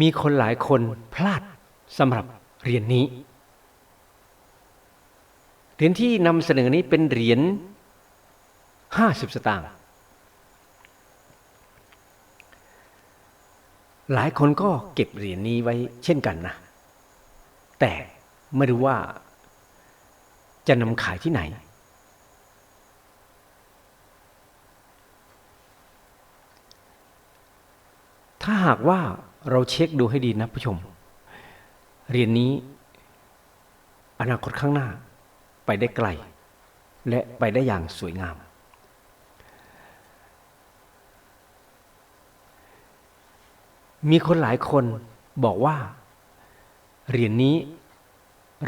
มีคนหลายคนพลาดสำหรับเหรียญนี้ เหรียญที่นำเสนอนี้เป็นเหรียญ50สตางค์ หลายคนก็เก็บเหรียญนี้ไว้เช่นกันนะ แต่ไม่รู้ว่าจะนำขายที่ไหน ถ้าหากว่า เราเช็คดูให้ดีนะผู้ชม เรียญนี้ อนาคตข้างหน้าไปได้ไกล และไปได้อย่างสวยงาม มีคนหลายคนบอกว่า เรียญนี้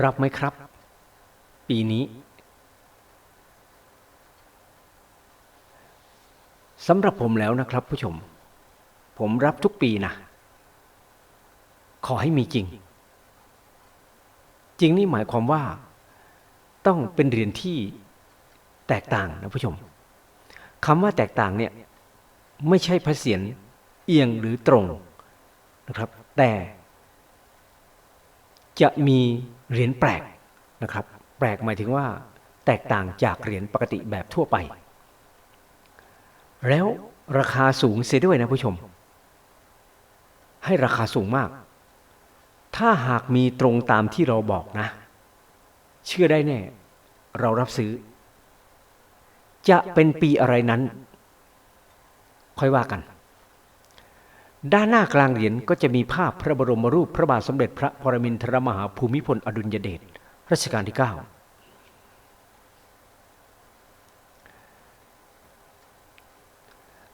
รับไหมครับ ปีนี้สำหรับผมแล้วนะครับผู้ชม ผมรับทุกปีนะ ขอให้มีจริง จริงนี่หมายความว่าต้องเป็นเหรียญที่แตกต่างนะผู้ชมคำว่าแตกต่างเนี่ยไม่ใช่พระเศียรเอียงหรือตรงนะครับ แต่จะมีเหรียญแปลกนะครับ แปลกหมายถึงว่า แตกต่างจากเหรียญปกติแบบทั่วไป แล้วราคาสูงเสียด้วยนะผู้ชม ให้ราคาสูงมาก ถ้าหากมีตรงตามที่เราบอกนะ เชื่อได้แน่ เรารับซื้อ จะเป็นปีอะไรนั้น ค่อยว่ากัน ด้านหน้ากลางเหรียญก็จะมีภาพพระบรมรูปพระบาทสมเด็จพระปรมินทรมหาภูมิพลอดุลยเดชรัชกาลที่ 9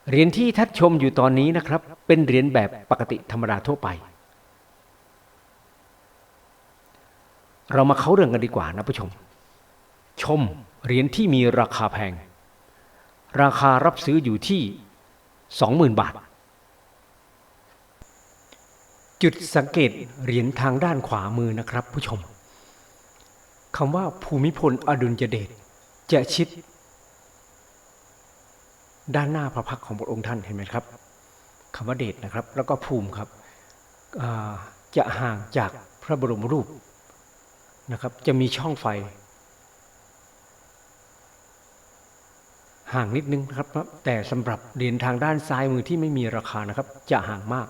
เหรียญที่ท่านชมอยู่ตอนนี้นะครับ เป็นเหรียญแบบปกติธรรมดาทั่วไป เรามาเข้าเรื่องกันดีกว่านะผู้ชม ชมเหรียญที่มีราคาแพง ราคารับซื้ออยู่ที่ 20,000 บาท จุดสังเกตเหรียญทางด้านขวามือนะครับ ผู้ชมคำว่าภูมิพลอดุลยเดชจะชิด ด้านหน้าพระพักของพระองค์ท่านเห็นไหมครับคำว่าเดชนะครับ แล้วก็ภูมิครับจะห่างจากพระบรมรูป นะครับ จะมีช่องไฟ ห่างนิดนึงครับ แต่สำหรับเหรียญทางด้านซ้ายมือที่ไม่มีราคานะครับ จะห่างมาก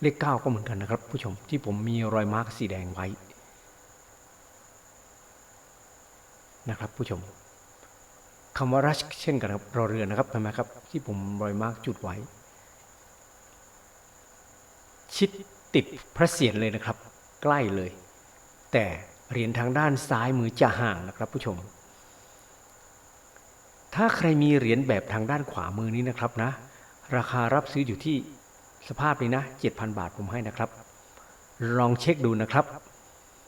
เลขเก้าก็เหมือนกันนะครับ ผู้ชมที่ผมมีรอยมาร์กสีแดงไว้ นะครับ ผู้ชมคำว่ารัชเช่นกันครับรอเรือนะครับเห็นไหมครับ ที่ผมรอยมาร์กจุดไว้ ชิดติดพระเศียรเลยนะครับ ใกล้เลย แต่เหรียญทางด้านซ้ายมือจะห่างนะครับผู้ชม ถ้าใครมีเหรียญแบบทางด้านขวามือนี้นะครับนะ ราคารับซื้ออยู่ที่สภาพนี้นะ 7,000 บาทผมให้นะครับ ลองเช็คดูนะครับ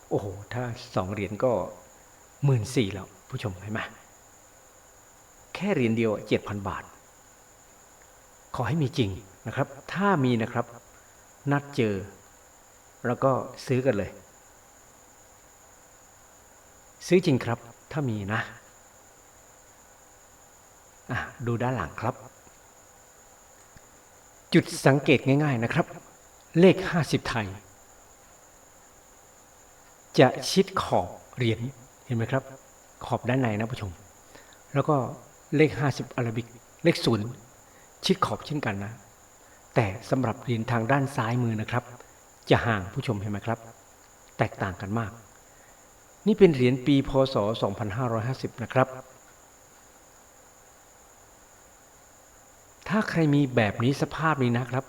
โอ้โห ถ้าสองเหรียญก็หมื่นสี่แล้วผู้ชมเห็นไหมแค่เหรียญเดียวเจ็ดพันบาท ขอให้มีจริงนะครับ ถ้ามีนะครับ นัดเจอ แล้วก็ซื้อกันเลย ซื้อจริงครับ ถ้ามีนะะดูด้านหลังครับ จุดสังเกตง่ายๆนะครับ เลข 50 ไทย จะชิดขอบเหรียญเห็นไหมครับ ขอบด้านในนะผู้ชม แล้วก็เลข 50 อาราบิก เลขศูนย์ชิดขอบเช่นกันนะ แต่สำหรับเหรียญทางด้านซ้ายมือนะครับ จะห่างผู้ชมเห็นไหมครับ แตกต่างกันมาก นี่เป็นเหรียญปีพศ 2550 นะครับ ถ้าใครมีแบบนี้สภาพนี้นะครับ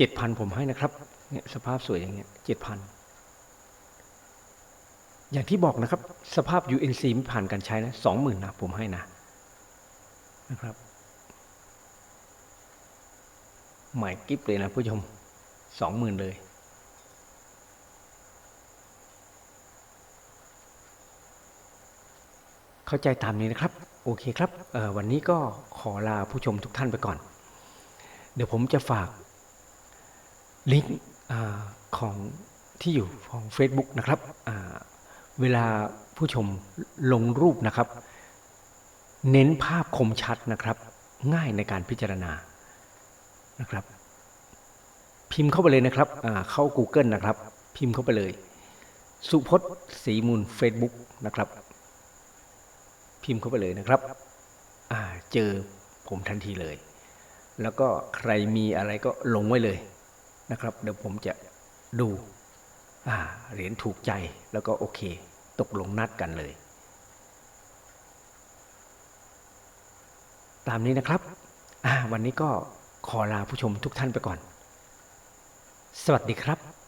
7,000 ผมให้นะครับ เนี่ยสภาพสวยอย่างเงี้ย 7,000 อย่างที่บอกนะครับ สภาพ UNC ไม่ผ่านการใช้นะ20,000นะผมให้นะนะครับ ใหมายกิฟเลยนะผู้ชม 20,000 เลย เข้าใจตามนี้นะครับ โอเคครับวันนี้ก็ขอลาผู้ชมทุกท่านไปก่อน เดี๋ยวผมจะฝากลิงก์ของที่อยู่ของ Facebook นะครับเวลาผู้ชมลงรูปนะครับ เน้นภาพคมชัดนะครับ ง่ายในการพิจารณานะครับ พิมพ์เข้าไปเลยนะครับเข้า Google นะครับ พิมพ์เข้าไปเลย สุพจน์ศรีมูล Facebook นะครับ พิมพ์เข้าไปเลยนะครับเจอผมทันทีเลย แล้วก็ใครมีอะไรก็ลงไว้เลยนะครับ เดี๋ยวผมจะดูเหรียญถูกใจแล้วก็โอเค ตกลงนัดกันเลย ตามนี้นะครับ วันนี้ก็ขอลาผู้ชมทุกท่านไปก่อน สวัสดีครับ